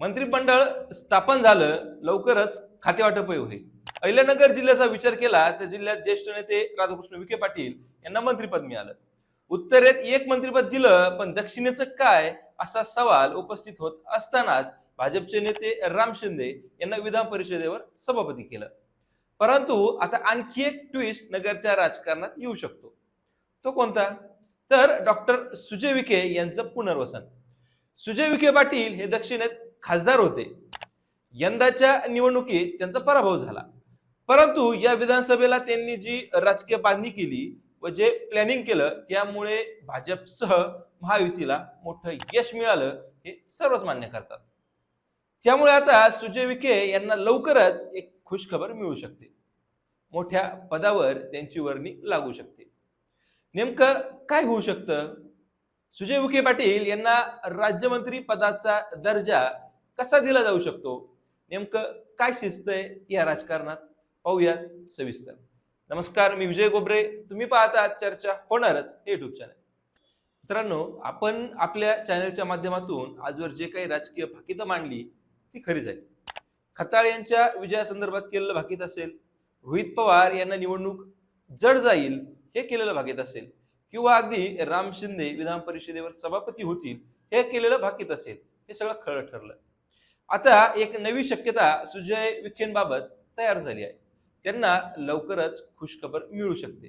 मंत्रिमंडळ स्थापन झालं लवकरच खातेवाटपही होईल. अहिल्यानगर जिल्ह्याचा विचार केला तर जिल्ह्यात ज्येष्ठ नेते राधाकृष्ण विखे पाटील यांना मंत्रिपद मिळालं. उत्तरेत एक मंत्रिपद दिलं पण दक्षिणेचं काय असा सवाल उपस्थित होत असतानाच भाजपचे नेते राम शिंदे यांना विधान परिषदेवर सभापती केलं. परंतु आता आणखी एक ट्विस्ट नगरच्या राजकारणात येऊ शकतो. तो कोणता? तर डॉक्टर सुजय विखे यांचं पुनर्वसन. सुजय विखे पाटील हे दक्षिणेत खासदार होते. यंदाच्या निवडणुकीत त्यांचा पराभव झाला. परंतु या विधानसभेला त्यांनी जी राजकीय बांधणी केली व जे प्लॅनिंग केलं त्यामुळे भाजपसह महायुतीला मोठं यश मिळालं हे सर्वच मान्य करतात. त्यामुळे आता सुजय विखे यांना लवकरच एक खुशखबर मिळू शकते. मोठ्या पदावर त्यांची वर्णी लागू शकते. नेमकं काय होऊ शकतं? सुजय विखे पाटील यांना राज्यमंत्री पदाचा दर्जा कसा दिला जाऊ शकतो? नेमकं काय शिस्त आहे या राजकारणात? पाहूयात सविस्तर. नमस्कार मी विजय गोबरे. तुम्ही पाहता चर्चा होणारच हे युट्यूब चॅनल मित्रांनो आपण आपल्या चॅनलच्या माध्यमातून आजवर जे काही राजकीय भाकीतं मांडली ती खरी झाली. खताळ यांच्या विजयासंदर्भात केलेलं भाकीत असेल रोहित पवार यांना निवडणूक जड जाईल हे केलेलं भाकीत असेल किंवा अगदी राम शिंदे विधान परिषदेवर सभापती होतील हे केलेलं भाकीत असेल हे सगळं खरं ठरलं. आता एक नवी शक्यता सुजय विखेंबाबत तयार झाली आहे. त्यांना लवकरच खुशखबर मिळू शकते.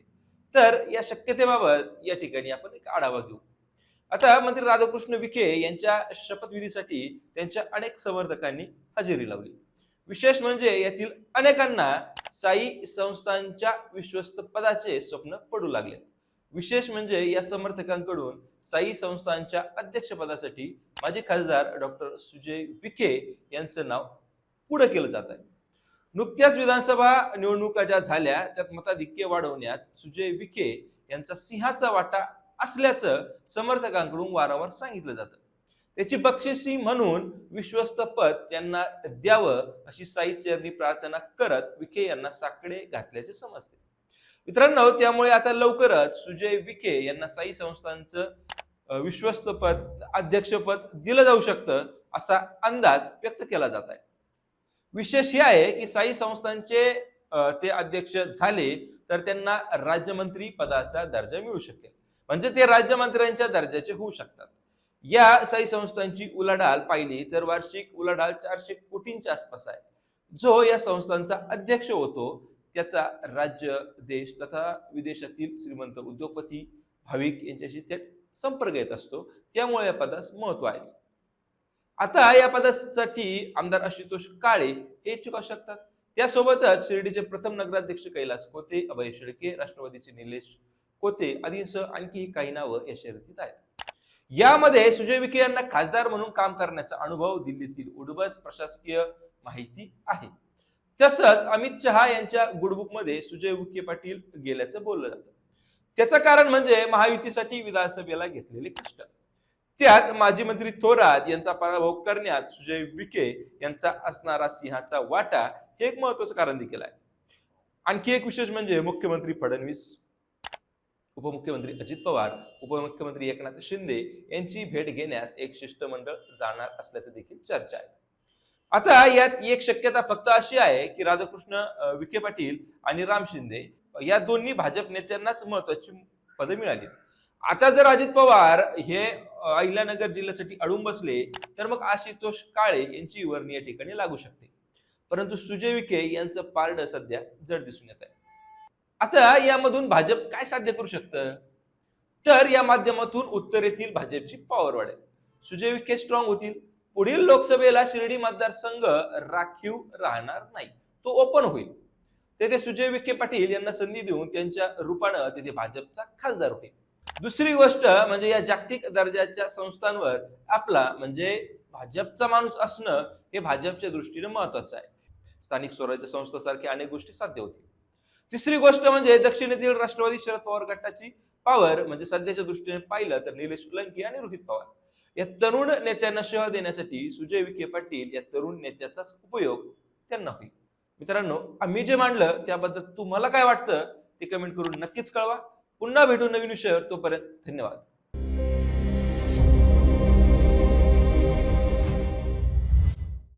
तर या शक्यतेबाबत या ठिकाणी आपण एक आढावा घेऊ. आता मंत्री राधाकृष्ण विखे यांच्या शपथविधीसाठी त्यांच्या अनेक समर्थकांनी हजेरी लावली. विशेष म्हणजे यातील अनेकांना साई संस्थांच्या विश्वस्त पदाचे स्वप्न पडू लागले. विशेष म्हणजे या समर्थकांकडून साई संस्थांच्या अध्यक्षपदासाठी माजी खासदार डॉक्टर सुजय विखे यांचं नाव पुढे केलं जात आहे. नुकत्याच विधानसभा निवडणुका ज्या झाल्या त्यात मताधिक्य वाढवण्यात सुजय विखे यांचा सिंहाचा वाटा असल्याचं समर्थकांकडून वारंवार सांगितलं जातं. त्याची बक्षिसी म्हणून विश्वस्त पद त्यांना द्यावं अशी साई चरणी प्रार्थना करत विखे यांना साकडे घातल्याचे समजते. मित्रांनो त्यामुळे आता लवकरच सुजय विखे यांना साई संस्थांचं विश्वस्तपद विश्वस्त पद अध्यक्षपद दिलं जाऊ शकतं असा अंदाज व्यक्त केला जात आहे. विशेष हे आहे की साई संस्थांचे ते अध्यक्ष झाले तर त्यांना राज्यमंत्री पदाचा दर्जा मिळू शकेल. म्हणजे ते राज्यमंत्र्यांच्या दर्जाचे होऊ शकतात. या साई संस्थांची उलाढाल पाहिली तर वार्षिक उलाढाल चारशे कोटींच्या आसपास आहे. जो या संस्थांचा अध्यक्ष होतो त्याचा राज्य देश तथा विदेशातील श्रीमंत उद्योगपती भाविक यांच्याशी थेट संपर्क येत असतो. त्यामुळे या पदास महत्त्व आहेच. आता या पदासाठी आमदार आशुतोष काळे हे इच्छुक असू शकतात. त्यासोबतच शिर्डीचे प्रथम नगराध्यक्ष कैलास कोते अभय शेळके राष्ट्रवादीचे निलेश कोते आदींसह आणखी काही नावं या शर्यतीत आहेत. यामध्ये सुजय विखे यांना खासदार म्हणून काम करण्याचा अनुभव दिल्लीतील उडबस प्रशासकीय माहिती आहे. तसंच अमित शहा यांच्या गुडबुकमध्ये सुजय विखे पाटील गेल्याचं बोललं जातं. त्याचं कारण म्हणजे महायुतीसाठी विधानसभेला घेतलेले कष्ट. त्यात माजी मंत्री थोरात यांचा पराभव करण्यात सुजय विखे यांचा असणारा सिंहाचा वाटा हे एक महत्वाचं कारण देखील आहे. आणखी एक विशेष म्हणजे मुख्यमंत्री फडणवीस उपमुख्यमंत्री अजित पवार उपमुख्यमंत्री एकनाथ शिंदे यांची भेट घेण्यास एक शिष्टमंडळ जाणार असल्याचं देखील चर्चा आहे. आता यात एक शक्यता फक्त अशी आहे की राधाकृष्ण विखे पाटील आणि राम शिंदे या दोन्ही भाजप नेत्यांनाच महत्वाची पदं मिळाली. आता जर अजित पवार हे अहिल्यानगर जिल्ह्यासाठी अडून बसले तर मग आशुतोष काळे यांची वर्णी या ठिकाणी लागू शकते. परंतु सुजय विखे यांचं पारड सध्या जड दिसून येत आहे. आता यामधून भाजप काय साध्य करू शकतं? तर या माध्यमातून उत्तरेतील भाजपची पॉवर वाढेल. सुजय विखे स्ट्रॉंग होतील. पुढील लोकसभेला शिर्डी मतदारसंघ राखीव राहणार नाही. तो ओपन होईल. तेथे सुजय विखे पाटील यांना संधी देऊन त्यांच्या रूपानं तेथे भाजपचा खासदार होते. दुसरी गोष्ट म्हणजे या जागतिक दर्जाच्या संस्थांवर आपला म्हणजे भाजपचा माणूस असणं हे भाजपच्या दृष्टीने महत्वाचं आहे. स्थानिक स्वराज्य संस्थासारख्या अनेक गोष्टी साध्य होतील. तिसरी गोष्ट म्हणजे दक्षिणेतील राष्ट्रवादी शरद पवार गटाची पॉवर म्हणजे सध्याच्या दृष्टीने पाहिलं तर निलेश लंकी आणि रोहित पवार. या तरुण नेत्यांना शह देण्यासाठी सुजय विखे पाटील या तरुण नेत्याचाच उपयोग त्यांना होईल. मित्रांनो आम्ही जे मांडलं त्याबद्दल तुम्हाला काय वाटतं ते कमेंट करून नक्कीच कळवा. पुन्हा भेटू नवीन विषयावर तोपर्यंत धन्यवाद.